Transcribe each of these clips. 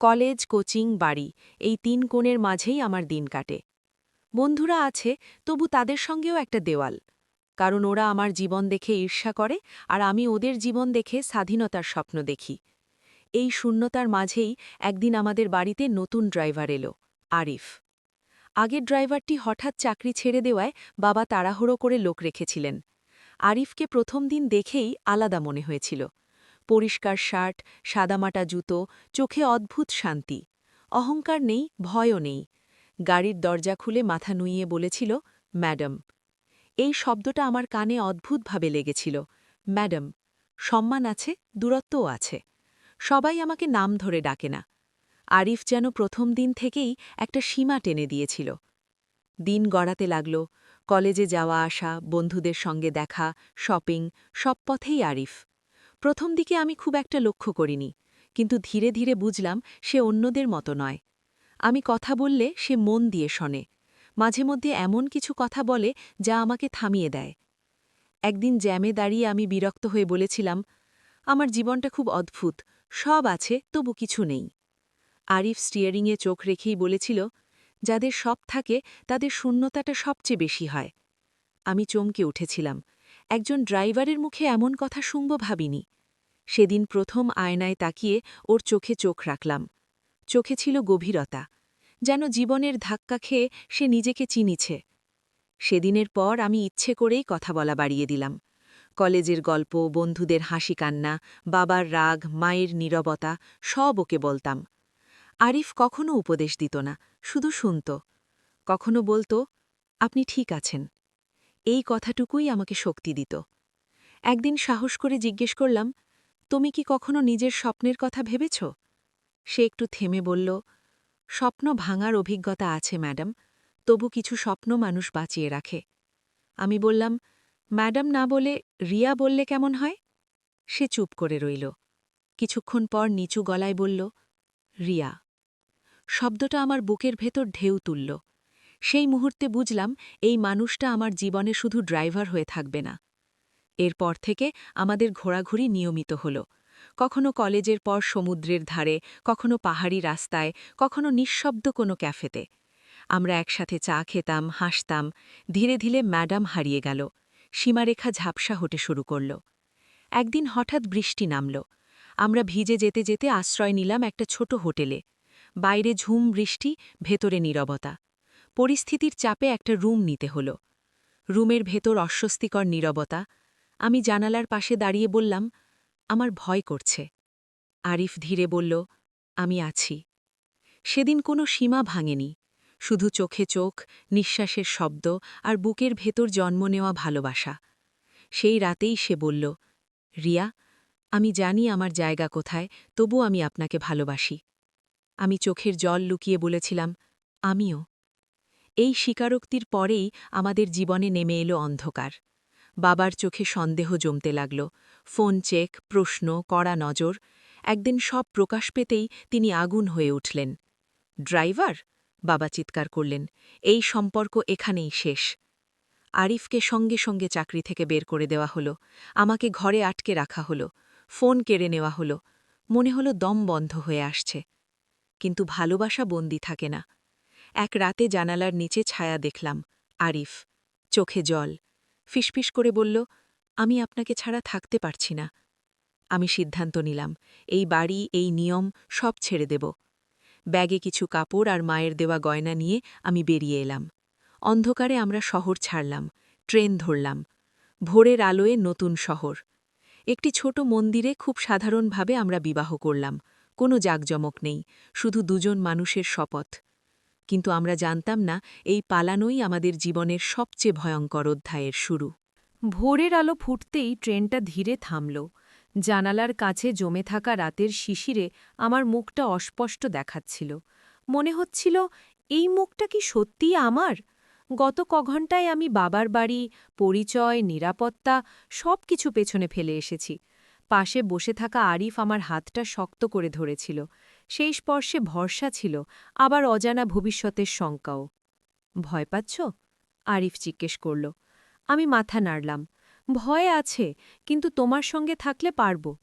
College, coaching, বাড়ি, এই তিন কোণের মাঝেই আমার দিন কাটে। বন্ধুরা আছে, তবু তাদের সঙ্গেও একটা দেওয়াল। কারণ ওরা আমার জীবন দেখে ঈর্ষা করে, আর আমি ওদের জীবন দেখে স্বাধীনতার স্বপ্ন দেখি। এই শূন্যতার মাঝেই একদিন আমাদের বাড়িতে নতুন ড্রাইভার এলো, আরিফ। আগের ড্রাইভারটি হঠাৎ চাকরি ছেড়ে দেওয়ায় বাবা তাড়াহুড়ো করে লোক রেখেছিলেন। আরিফকে প্রথম দিন দেখেই আলাদা মনে হয়েছিল। পরিষ্কার শার্ট, সাদামাটা জুতো, চোখে অদ্ভুত শান্তি। অহংকার নেই, ভয়ও নেই। গাড়ির দরজা খুলে মাথা নুইয়ে বলেছিল, ম্যাডাম। এই শব্দটা আমার কানে অদ্ভুতভাবে লেগেছিল। ম্যাডাম, সম্মান আছে, দূরত্বও আছে। সবাই আমাকে নাম ধরে ডাকে না। আরিফ যেন প্রথম দিন থেকেই একটা সীমা টেনে দিয়েছিল। দিন গড়াতে লাগল, কলেজে যাওয়া আসা, বন্ধুদের সঙ্গে দেখা, শপিং, সব পথেই আরিফ। প্রথম দিকে আমি খুব একটা লক্ষ্য করিনি, কিন্তু ধীরে ধীরে বুঝলাম সে অন্যদের মতো নয়। আমি কথা বললে সে মন দিয়ে শোনে, মাঝে মধ্যে এমন কিছু কথা বলে যা আমাকে থামিয়ে দেয়। একদিন জ্যামে দাঁড়িয়ে আমি বিরক্ত হয়ে বলেছিলাম, আমার জীবনটা খুব অদ্ভুত, সব আছে, তবু কিছু নেই। আরিফ স্টিয়ারিংয়ে চোখ রেখেই বলেছিল, যাদের সব থাকে, তাদের শূন্যতাটা সবচেয়ে বেশি হয়। আমি চমকে উঠেছিলাম, একজন ড্রাইভারের মুখে এমন কথা শুনব ভাবিনি। সেদিন প্রথম আয়নায় তাকিয়ে ওর চোখে চোখ রাখলাম। চোখে ছিল গভীরতা, যেন জীবনের ধাক্কা খেয়ে সে নিজেকে চিনিছে। সেদিনের পর আমি ইচ্ছে করেই কথা বলা বাড়িয়ে দিলাম। কলেজের গল্প, বন্ধুদের হাসি কান্না বাবার রাগ, মায়ের নীরবতা, সব ওকে বলতাম। আরিফ কখনো উপদেশ দিত না, শুধু শুনত। কখনো বলতো, আপনি ঠিক আছেন। এই কথাটুকুই আমাকে শক্তি দিত। একদিন সাহস করে জিজ্ঞেস করলাম তুমি কি কখনো নিজের স্বপ্নের কথা ভেবেছ? সে একটু থেমে বলল, স্বপ্ন ভাঙার অভিজ্ঞতা আছে, ম্যাডাম। তবু কিছু স্বপ্ন মানুষ বাঁচিয়ে রাখে। আমি বললাম, ম্যাডাম না বলে রিয়া বললে কেমন হয়? সে চুপ করে রইল। কিছুক্ষণ পর নিচু গলায় বলল, রিয়া। শব্দটা আমার বুকের ভেতর ঢেউ তুলল। সেই মুহূর্তে বুঝলাম, এই মানুষটা আমার জীবনে শুধু ড্রাইভার হয়ে থাকবে না। এরপর থেকে আমাদের ঘোরাঘুরি নিয়মিত হল। কখনো কলেজের পর সমুদ্রের ধারে, কখনো পাহাড়ি রাস্তায়, কখনো নিঃশব্দ কোনো ক্যাফেতে। আমরা একসাথে চা খেতাম, হাসতাম, ধীরে ধীরে ম্যাডাম হারিয়ে গেল। সীমারেখা ঝাপসা হতে শুরু করল। একদিন হঠাৎ বৃষ্টি নামল। আমরা ভিজে যেতে যেতে আশ্রয় নিলাম একটা ছোট হোটেলে। বাইরে ঝুম বৃষ্টি, ভেতরে নীরবতা। পরিস্থিতির চাপে একটা রুম নিতে হল। রুমের ভেতর অস্বস্তিকর নীরবতা আমি জানালার পাশে দাঁড়িয়ে বললাম, আমার ভয় করছে। আরিফ ধীরে বলল, আমি আছি। সেদিন কোনো সীমা ভাঙেনি, শুধু চোখে চোখ, নিঃশ্বাসের শব্দ আর বুকের ভেতর জন্ম নেওয়া ভালোবাসা। সেই রাতেই সে বলল, রিয়া, আমি জানি আমার জায়গা কোথায়, তবু আমি আপনাকে ভালোবাসি। আমি চোখের জল লুকিয়ে বলেছিলাম, আমিও। এই স্বীকারোক্তির পরেই আমাদের জীবনে নেমে এলো অন্ধকার। বাবার চোখে সন্দেহ জমতে লাগল। ফোন চেক, প্রশ্ন, কড়া নজর। একদিন সব প্রকাশ পেতেই তিনি আগুন হয়ে উঠলেন। ড্রাইভার? বাবা চিৎকার করলেন। এই সম্পর্ক এখানেই শেষ। আরিফকে সঙ্গে সঙ্গে চাকরি থেকে বের করে দেওয়া হলো। আমাকে ঘরে আটকে রাখা হলো। ফোন কেড়ে নেওয়া হলো। মনে হলো দম বন্ধ হয়ে আসছে। কিন্তু ভালোবাসা বন্দি থাকে না। এক রাতে জানালার নিচে ছায়া দেখলাম। আরিফ, চোখে জল। ফিসফিস করে বলল, আমি আপনাকে ছাড়া থাকতে পারছি না। আমি সিদ্ধান্ত নিলাম, এই বাড়ি, এই নিয়ম সব ছেড়ে দেব। ব্যাগে কিছু কাপড় আর মায়ের দেওয়া গয়না নিয়ে আমি বেরিয়ে এলাম। অন্ধকারে আমরা শহর ছাড়লাম, ট্রেন ধরলাম, ভোরের আলোয় নতুন শহর। একটি ছোট মন্দিরে খুব সাধারণভাবে আমরা বিবাহ করলাম, কোনো জাকজমক নেই, শুধু দুজন মানুষের শপথ। কিন্তু আমরা জানতাম না এই পালানোই আমাদের জীবনের সবচেয়ে ভয়ঙ্কর অধ্যায়ের শুরু। ভোরের আলো ফুটতেই ট্রেনটা ধীরে থামল। জানালার কাছে জমে থাকা রাতের শিশিরে আমার মুখটা অস্পষ্ট দেখাচ্ছিল। মনে হচ্ছিল, এই মুখটা কি সত্যিই আমার? গত কঘণ্টায় আমি বাবার বাড়ি, পরিচয়, নিরাপত্তা সব কিছু পেছনে ফেলে এসেছি। পাশে বসে থাকা আরিফ আমার হাতটা শক্ত করে ধরেছিল। সেই স্পর্শে ভরসা ছিল, আবার অজানা ভবিষ্যতের শঙ্কাও। ভয় পাচ্ছ? আরিফ জিজ্ঞেস করল। আমি মাথা নাড়লাম। ভয় আছে, কিন্তু তোমার সঙ্গে থাকলে পারব।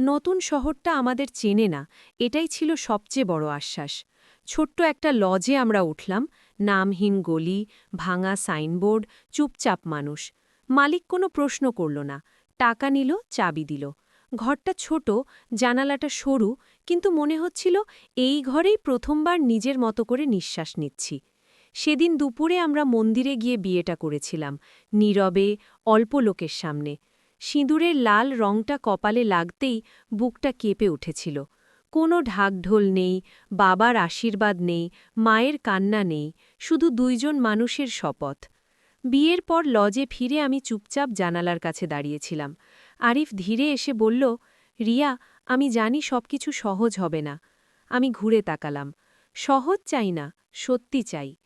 নতুন শহরটা আমাদের চেনে না, এটাই ছিল সবচেয়ে বড় আশ্বাস। ছোট্ট একটা লজে আমরা উঠলাম, নামহীন গলি, ভাঙা সাইনবোর্ড, চুপচাপ মানুষ। মালিক কোনো প্রশ্ন করল না, টাকা নিল, চাবি দিল। ঘরটা ছোট, জানালাটা সরু কিন্তু মনে হচ্ছিল, এই ঘরেই প্রথমবার নিজের মতো করে নিঃশ্বাস নিচ্ছি। সেদিন দুপুরে আমরা মন্দিরে গিয়ে বিয়েটা করেছিলাম, নীরবে, অল্প লোকের সামনে। সিঁদুরের লাল রংটা কপালে লাগতেই বুকটা কেঁপে উঠেছিল। কোনো ঢাকঢোল নেই, বাবার আশীর্বাদ নেই, মায়ের কান্না নেই, শুধু দুইজন মানুষের শপথ। বিয়ের পর লজে ফিরে আমি চুপচাপ জানালার কাছে দাঁড়িয়েছিলাম। আরিফ ধীরে এসে বলল, রিয়া আমি জানি সবকিছু সহজ হবে না। আমি ঘুরে তাকালাম। সহজ চাই না, সত্যি চাই।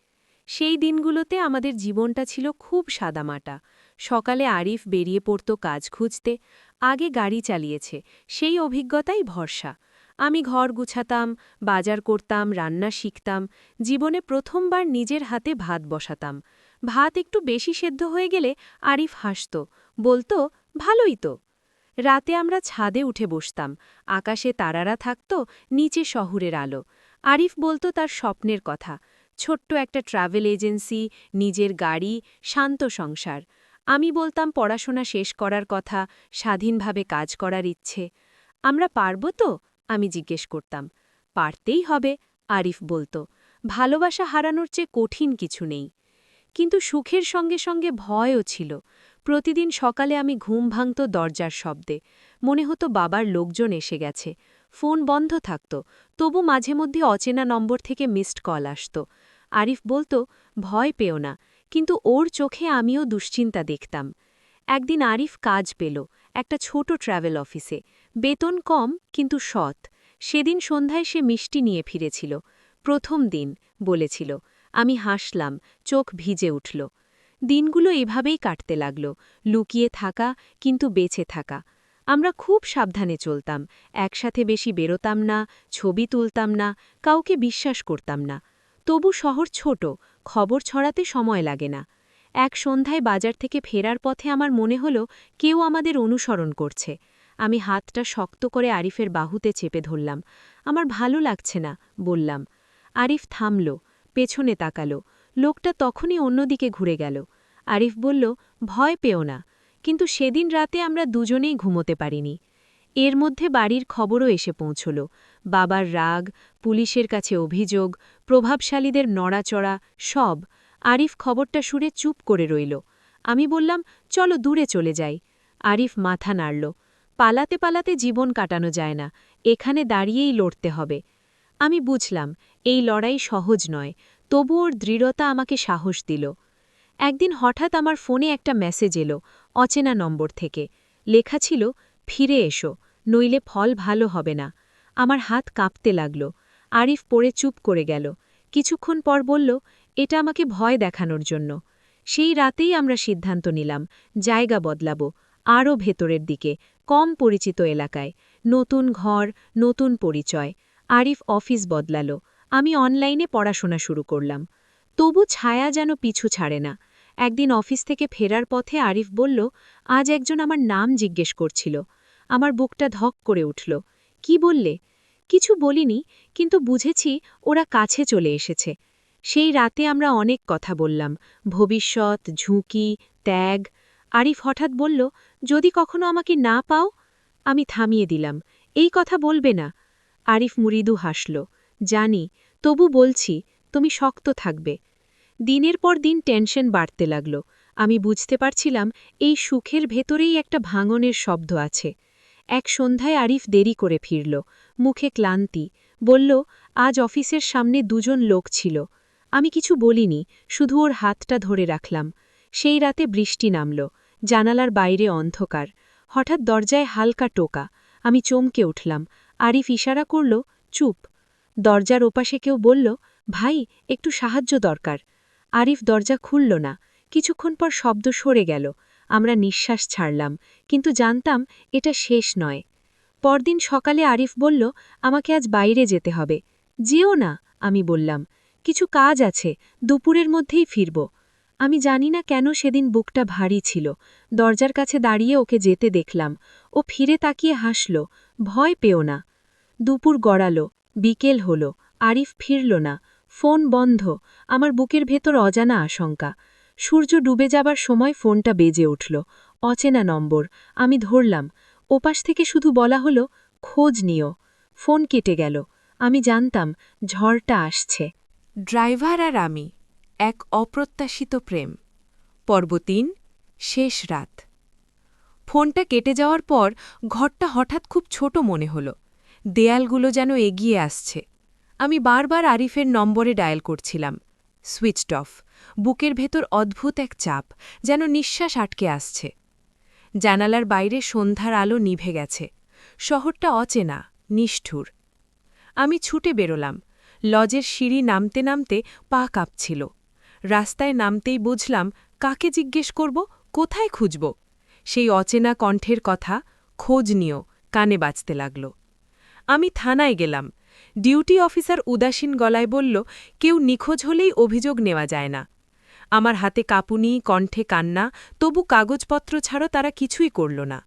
সেই দিনগুলোতে আমাদের জীবনটা ছিল খুব সাদামাটা। সকালে আরিফ বেরিয়ে পড়ত কাজ খুঁজতে, আগে গাড়ি চালিয়েছে, সেই অভিজ্ঞতাই ভরসা। আমি ঘর গুছাতাম, বাজার করতাম, রান্না শিখতাম, জীবনে প্রথমবার নিজের হাতে ভাত বসাতাম। ভাত একটু বেশি সেদ্ধ হয়ে গেলে আরিফ হাসত, বলতো, ভালোই তো। রাতে আমরা ছাদে উঠে বসতাম। আকাশে তারারা থাকত, নিচে শহরের আলো। আরিফ বলতো তার স্বপ্নের কথা। ছোট্ট একটা ট্রাভেল এজেন্সি, নিজের গাড়ি, শান্ত সংসার। আমি বলতাম পড়াশোনা শেষ করার কথা, স্বাধীনভাবে কাজ করার ইচ্ছে। আমরা পারব তো? আমি জিজ্ঞেস করতাম। পারতেই হবে, আরিফ বলতো। ভালোবাসা হারানোর চেয়ে কঠিন কিছু নেই। কিন্তু সুখের সঙ্গে সঙ্গে ভয়ও ছিল। প্রতিদিন সকালে আমি ঘুম ভাঙত দরজার শব্দে। মনে হতো বাবার লোকজন এসে গেছে। ফোন বন্ধ থাকত। তবু মাঝে মধ্যে অচেনা নম্বর থেকে মিসড কল আসত। আরিফ বলতো, ভয় পেও না। কিন্তু ওর চোখে আমিও দুশ্চিন্তা দেখতাম। একদিন আরিফ কাজ পেল, একটা ছোট ট্রাভেল অফিসে বেতন কম, কিন্তু সৎ। সেদিন সন্ধ্যায় সে মিষ্টি নিয়ে ফিরেছিল। প্রথম দিন, বলেছিল। আমি হাসলাম, চোখ ভিজে উঠল। দিনগুলো এভাবেই কাটতে লাগল, লুকিয়ে থাকা কিন্তু বেঁচে থাকা। আমরা খুব সাবধানে চলতাম, একসাথে বেশি বেরোতাম না, ছবি তুলতাম না, কাউকে বিশ্বাস করতাম না। তবু শহর ছোট, খবর ছড়াতে সময় লাগে না। এক সন্ধ্যায় বাজার থেকে ফেরার পথে আমার মনে হলো, কেউ আমাদের অনুসরণ করছে। আমি হাতটা শক্ত করে আরিফের বাহুতে চেপে ধরলাম। আমার ভালো লাগছে না, বললাম। আরিফ থামল, পেছনে তাকালো। লোকটা তখনই অন্যদিকে ঘুরে গেল। আরিফ বলল, ভয় পেও না, কিন্তু সেদিন রাতে আমরা দুজনেই ঘুমোতে পারিনি। এর মধ্যে বাড়ির খবরও এসে পৌঁছল। বাবার রাগ, পুলিশের কাছে অভিযোগ, প্রভাবশালীদের নড়াচড়া, সব। আরিফ খবরটা শুনে চুপ করে রইল। আমি বললাম, চলো দূরে চলে যাই। আরিফ মাথা নাড়ল। পালাতে পালাতে জীবন কাটানো যায় না, এখানে দাঁড়িয়েই লড়তে হবে। আমি বুঝলাম, এই লড়াই সহজ নয়। তবু ওর দৃঢ়তা আমাকে সাহস দিল। একদিন হঠাৎ আমার ফোনে একটা মেসেজ এলো অচেনা নম্বর থেকে। লেখা ছিল, ফিরে এসো, নইলে ফল ভালো হবে না। আমার হাত কাঁপতে লাগল। আরিফ পড়ে চুপ করে গেল। কিছুক্ষণ পর বলল, এটা আমাকে ভয় দেখানোর জন্য। সেই রাতেই আমরা সিদ্ধান্ত নিলাম, জায়গা বদলাব, আরও ভেতরের দিকে, কম পরিচিত এলাকায়। নতুন ঘর, নতুন পরিচয়। আরিফ অফিস বদলাল। আমি অনলাইনে পড়াশোনা শুরু করলাম। তবু ছায়া যেন পিছু ছাড়ে না। একদিন অফিস থেকে ফেরার পথে আরিফ বলল, আজ একজন আমার নাম জিজ্ঞেস করছিল। আমার বুকটা ধক করে উঠল। কি বললে? কিছু বলিনি, কিন্তু বুঝেছি ওরা কাছে চলে এসেছে। সেই রাতে আমরা অনেক কথা বললাম। ভবিষ্যৎ, ঝুঁকি, ত্যাগ। আরিফ হঠাৎ বলল, যদি কখনো আমাকে না পাও, আমি থামিয়ে দিলাম। এই কথা বলবে না। আরিফ মুরিদু হাসল, জানি তবু বলছি, তুমি শক্ত থাকবে। দিনের পর দিন টেনশন বাড়তে লাগল। আমি বুঝতে পারছিলাম, এই সুখের ভেতরেই একটা ভাঙনের শব্দ আছে। এক সন্ধ্যায় আরিফ দেরি করে ফিরল। মুখে ক্লান্তি। বলল, আজ অফিসের সামনে দুজন লোক ছিল। আমি কিছু বলিনি, শুধু ওর হাতটা ধরে রাখলাম। সেই রাতে বৃষ্টি নামল। জানালার বাইরে অন্ধকার। হঠাৎ দরজায় হালকা টোকা। আমি চমকে উঠলাম। আরিফ ইশারা করল, চুপ। দরজার ওপাশে কেউ বলল, ভাই, একটু সাহায্য দরকার। আরিফ দরজা খুলল না। কিছুক্ষণ পর শব্দ সরে গেল। আমরা নিঃশ্বাস ছাড়লাম, কিন্তু জানতাম এটা শেষ নয়। পরদিন সকালে আরিফ বলল, আমাকে আজ বাইরে যেতে হবে। যেও না, আমি বললাম। কিছু কাজ আছে, দুপুরের মধ্যেই ফিরব। আমি জানি না কেন সেদিন বুকটা ভারী ছিল। দরজার কাছে দাঁড়িয়ে ওকে যেতে দেখলাম। ও ফিরে তাকিয়ে হাসল, ভয় পেও না। দুপুর গড়ালো। বিকেল হল, আরিফ ফিরল না, ফোন বন্ধ, আমার বুকের ভেতর অজানা আশঙ্কা। সূর্য ডুবে যাবার সময় ফোনটা বেজে উঠল, অচেনা নম্বর, আমি ধরলাম, ওপাশ থেকে শুধু বলা হলো, খোঁজ নিও। ফোন কেটে গেল, আমি জানতাম, ঝড়টা আসছে। ড্রাইভার আর আমি, এক অপ্রত্যাশিত প্রেম। পর্ব তিন, শেষ রাত। ফোনটা কেটে যাওয়ার পর, ঘরটা হঠাৎ খুব ছোট মনে হল। দেয়ালগুলো যেন এগিয়ে আসছে। আমি বারবার আরিফের নম্বরে ডায়াল করছিলাম। Switched off. বুকের ভেতর অদ্ভুত এক চাপ যেন নিঃশ্বাস আটকে আসছে। জানালার বাইরে সন্ধ্যার আলো নিভে গেছে। শহরটা অচেনা, নিষ্ঠুর। আমি ছুটে বেরোলাম। লজের সিঁড়ি নামতে নামতে পা কাঁপছিল। রাস্তায় নামতেই বুঝলাম, কাকে জিজ্ঞেস করব, কোথায় খুঁজব? সেই অচেনা কণ্ঠের কথা খোঁজ নিও কানে বাজতে লাগল। আমি থানায় গেলাম। ডিউটি অফিসার উদাসীন গলায় বলল, কেউ নিখোঁজ হলেই অভিযোগ নেওয়া যায় না। আমার হাতে কাপুনি, কণ্ঠে কান্না, তবু কাগজপত্র ছাড়া তারা কিছুই করল না।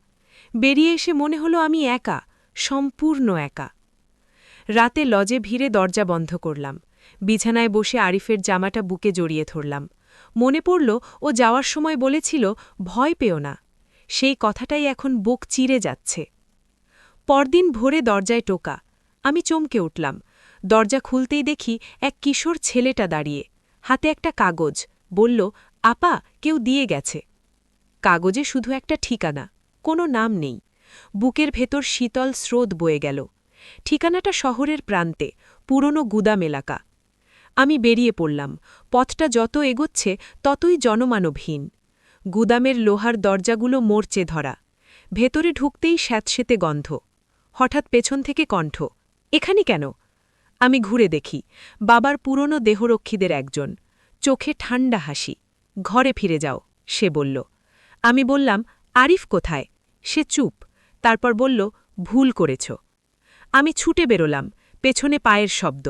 বেরিয়ে এসে মনে হলো আমি একা, সম্পূর্ণ একা। রাতে লজে ভিড়ে দরজা বন্ধ করলাম। বিছানায় বসে আরিফের জামাটা বুকে জড়িয়ে ধরলাম। মনে পড়ল, ও যাওয়ার সময় বলেছিল, ভয় পেও না। সেই কথাটাই এখন বুক চিরে যাচ্ছে। পরদিন ভোরে দরজায় টোকা। আমি চমকে উঠলাম। দরজা খুলতেই দেখি এক কিশোর ছেলেটা দাঁড়িয়ে। হাতে একটা কাগজ। বলল, আপা, কেউ দিয়ে গেছে। কাগজে শুধু একটা ঠিকানা। কোনো নাম নেই। বুকের ভেতর শীতল স্রোত বয়ে গেল। ঠিকানাটা শহরের প্রান্তে, পুরনো গুদাম এলাকা। আমি বেরিয়ে পড়লাম। পথটা যত এগোচ্ছে, ততই জনমানবহীন। গুদামের লোহার দরজাগুলো মোর্চে ধরা। ভেতরে ঢুকতেই স্যাঁতসেতে গন্ধ। হঠাৎ পেছন থেকে কণ্ঠ, এখানে কেন? আমি ঘুরে দেখি, বাবার পুরনো দেহরক্ষীদের একজন। চোখে ঠান্ডা হাসি, ঘরে ফিরে যাও, সে বলল। আমি বললাম, আরিফ কোথায়? সে চুপ, তারপর বলল, ভুল করেছ। আমি ছুটে বেরোলাম, পেছনে পায়ের শব্দ।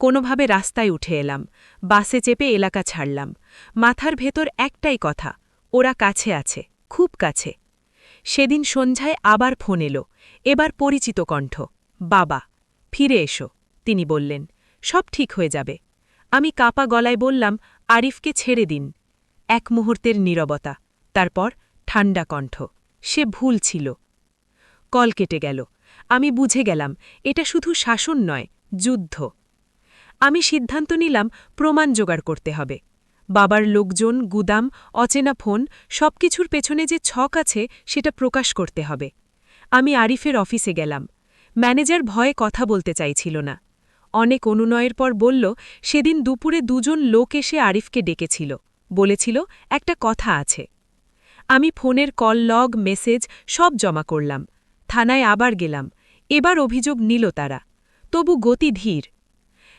কোনোভাবে রাস্তায় উঠে এলাম, বাসে চেপে এলাকা ছাড়লাম। মাথার ভেতর একটাই কথা, ওরা কাছে আছে, খুব কাছে। সেদিন সন্ধ্যায় আবার ফোন এলো। এবার পরিচিত কণ্ঠ। বাবা, ফিরে এসো, তিনি বললেন। সব ঠিক হয়ে যাবে। আমি কাপা গলায় বললাম, আরিফকে ছেড়ে দিন। এক মুহূর্তের নীরবতা, তারপর ঠান্ডা কণ্ঠ। সে ভুল ছিল। কল কেটে গেল। আমি বুঝে গেলাম, এটা শুধু শাসন নয়, যুদ্ধ। আমি সিদ্ধান্ত নিলাম, প্রমাণ জোগাড় করতে হবে। বাবার লোকজন, গুদাম, অচেনা ফোন, সবকিছুর পেছনে যে ছক আছে সেটা প্রকাশ করতে হবে। আমি আরিফের অফিসে গেলাম। ম্যানেজার ভয়ে কথা বলতে চাইছিল না। অনেক অনুনয়ের পর বলল, সেদিন দুপুরে দুজন লোক এসে আরিফকে ডেকেছিল। বলেছিল, একটা কথা আছে। আমি ফোনের কল, লগ, মেসেজ সব জমা করলাম। থানায় আবার গেলাম। এবার অভিযোগ নিল তারা। তবু গতি ধীর।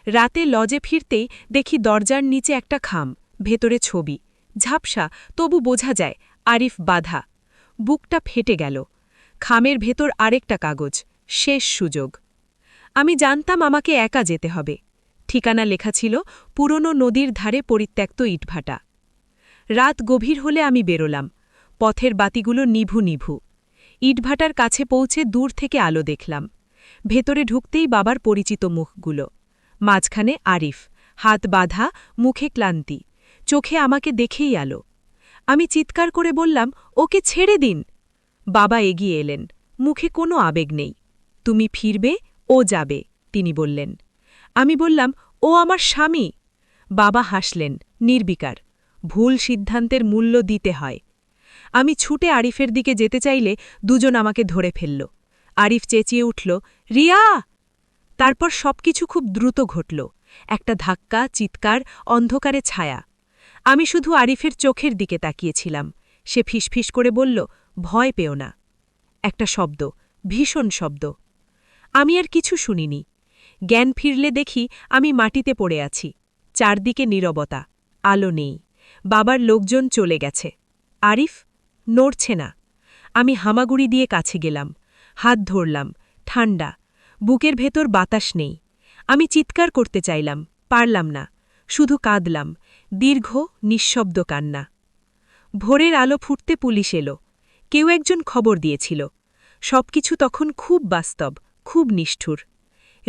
রাতে লজে ফিরতেই দেখি দরজার নিচে একটা খাম। ভেতরে ছবি। ঝাপসা, তবু বোঝা যায়, আরিফ বাধা। বুকটা ফেটে গেল। খামের ভেতর আরেকটা কাগজ, শেষ সুযোগ। আমি জানতাম আমাকে একা যেতে হবে। ঠিকানা লেখা ছিল পুরনো নদীর ধারে পরিত্যক্ত ইটভাটা। রাত গভীর হলে আমি বেরোলাম। পথের বাতিগুলো নিভু নিভু। ইটভাটার কাছে পৌঁছে দূর থেকে আলো দেখলাম। ভেতরে ঢুকতেই বাবার পরিচিত মুখগুলো। মাঝখানে আরিফ, হাত বাঁধা, মুখে ক্লান্তি। চোখে আমাকে দেখেই আলো। আমি চিৎকার করে বললাম, ওকে ছেড়ে দিন। বাবা এগিয়ে এলেন। মুখে কোনো আবেগ নেই। তুমি ফিরবে, ও যাবে, তিনি বললেন। আমি বললাম, ও আমার স্বামী। বাবা হাসলেন, নির্বিকার। ভুল সিদ্ধান্তের মূল্য দিতে হয়। আমি ছুটে আরিফের দিকে যেতে চাইলে দুজন আমাকে ধরে ফেলল। আরিফ চেঁচিয়ে উঠল, রিয়া! তারপর সবকিছু খুব দ্রুত ঘটল। একটা ধাক্কা, চিৎকার, অন্ধকারে ছায়া। আমি শুধু আরিফের চোখের দিকে তাকিয়েছিলাম। সে ফিসফিস করে বলল, ভয় পেও না। একটা শব্দ, ভীষণ শব্দ। আমি আর কিছু শুনিনি। জ্ঞান ফিরলে দেখি আমি মাটিতে পড়ে আছি। চারদিকে নীরবতা, আলো নেই। বাবার লোকজন চলে গেছে। আরিফ, নড়ছে না। আমি হামাগুড়ি দিয়ে কাছে গেলাম। হাত ধরলাম ঠান্ডা বুকের ভেতর বাতাস নেই। আমি চিৎকার করতে চাইলাম, পারলাম না। শুধু কাঁদলাম দীর্ঘ, নিঃশব্দ কান্না। ভোরের আলো ফুটতে পুলিশ এলো। কেউ একজন খবর দিয়েছিল। সবকিছু তখন খুব বাস্তব, খুব নিষ্ঠুর।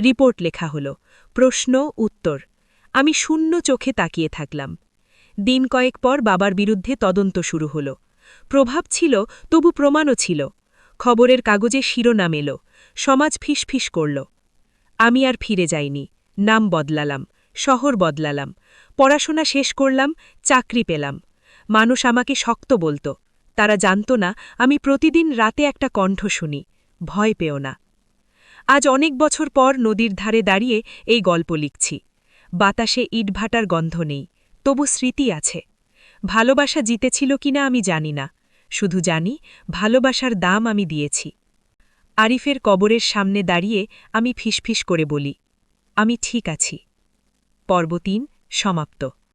রিপোর্ট লেখা হল, প্রশ্ন, উত্তর। আমি শূন্য চোখে তাকিয়ে থাকলাম। দিন কয়েক পর বাবার বিরুদ্ধে তদন্ত শুরু হল। প্রভাব ছিল, তবু প্রমাণও ছিল। খবরের কাগজে শিরোনাম এলো। সমাজ ফিসফিস করল। আমি আর ফিরে যাইনি। নাম বদলালাম। শহর বদলালাম। পড়াশোনা শেষ করলাম, চাকরি পেলাম। মানুষ আমাকে শক্ত বলত, তারা জানত না, আমি প্রতিদিন রাতে একটা কণ্ঠ শুনি, ভয় পেও না। আজ অনেক বছর পর নদীর ধারে দাঁড়িয়ে এই গল্প লিখছি। বাতাসে ইটভাটার গন্ধ নেই, তবু স্মৃতি আছে। ভালোবাসা জিতেছিল কিনা আমি জানি না, শুধু জানি ভালোবাসার দাম আমি দিয়েছি। আরিফের কবরের সামনে দাঁড়িয়ে আমি ফিসফিস করে বলি, আমি ঠিক আছি। পর্ব তিন সমাপ্ত।